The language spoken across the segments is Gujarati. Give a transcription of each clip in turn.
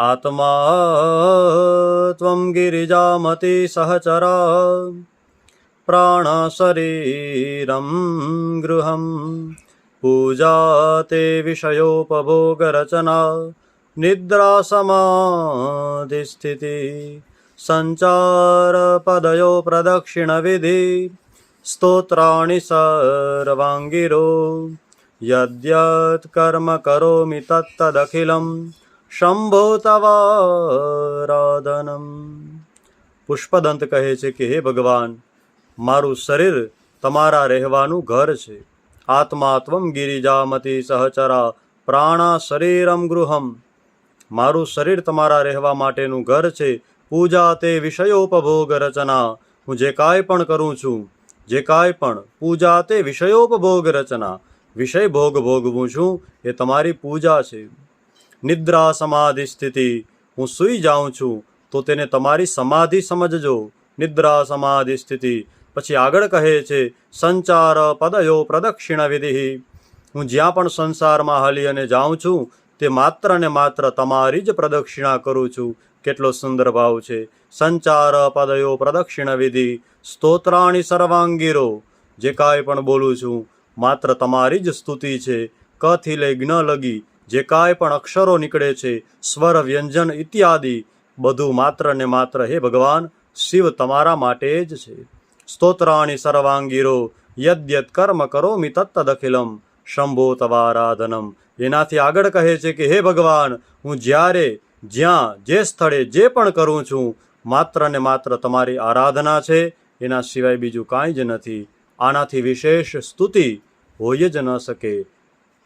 आत्मा त्वं गिरिजामति सहचरा। प्राणशरीरं गृहं। पूजा ते विषयोपभोगरचना। निद्रासमाधिस्थिति। सञ्चारपदयो प्रदक्षिणविधि। स्तोत्राणि सर्वाङ्गिरो। यद्यत् कर्म करोमि तत्तदखिलम्। શંભો તવારાધનમ પુષ્પદંત કહે છે કે, હે ભગવાન, મારું શરીર તમારા રહેવાનું ઘર છે. આત્માત્વમ ગિરિજામતી સહચરા પ્રાણા શરીરમ ગૃહમ. મારું શરીર તમારા રહેવા માટેનું ઘર છે. પૂજા તે વિષયોપભોગ રચના. હું જે કાંઈ પણ કરું છું, જે કાંઈ પણ પૂજા તે વિષયોપભોગ રચના. વિષય ભોગ ભોગવું છું, એ તમારી પૂજા છે. નિદ્રા સમાધિ સ્થિતિ, હું સૂઈ જાઉં છું, તો તેને તમારી સમાધિ સમજજો. નિદ્રા સમાધિ સ્થિતિ. પછી આગળ કહે છે, સંચાર પદયો પ્રદક્ષિણ વિધિ. હું જ્યાં પણ સંસારમાં હલી અને જાઉં છું, તે માત્ર ને માત્ર તમારી જ પ્રદક્ષિણા કરું છું. કેટલો સુંદર ભાવ છે. સંચાર પદયો પ્રદક્ષિણ વિધિ. સ્તોત્રાણી સર્વાંગીરો. જે કાંઈ પણ બોલું છું, માત્ર તમારી જ સ્તુતિ છે. કથી લઈ જ્ઞ લગી જે કાંઈ પણ અક્ષરો નીકળે છે, સ્વર, વ્યંજન ઇત્યાદિ, બધું માત્ર ને માત્ર હે ભગવાન, શિવ તમારા માટે જ છે. સ્તોત્રાણી સર્વાંગીરો, યદ્યત કર્મ કરોમિ તત્તદખિલમ, શંભો તવારાધનમ એનાથી આગળ કહે છે કે, હે ભગવાન, હું જ્યારે, જ્યાં, જે સ્થળે જે પણ કરું છું, માત્ર ને માત્ર તમારી આરાધના છે, એના સિવાય બીજું કાંઈ જ નથી. આનાથી વિશેષ સ્તુતિ હોય જ ન શકે.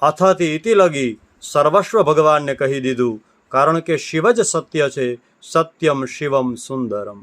અથાથી ઇતિ લગી સર્વસ્વ ભગવાનને કહી દીધું કારણ કે શિવ જ સત્ય છે સત્યમ શિવમ સુંદરમ.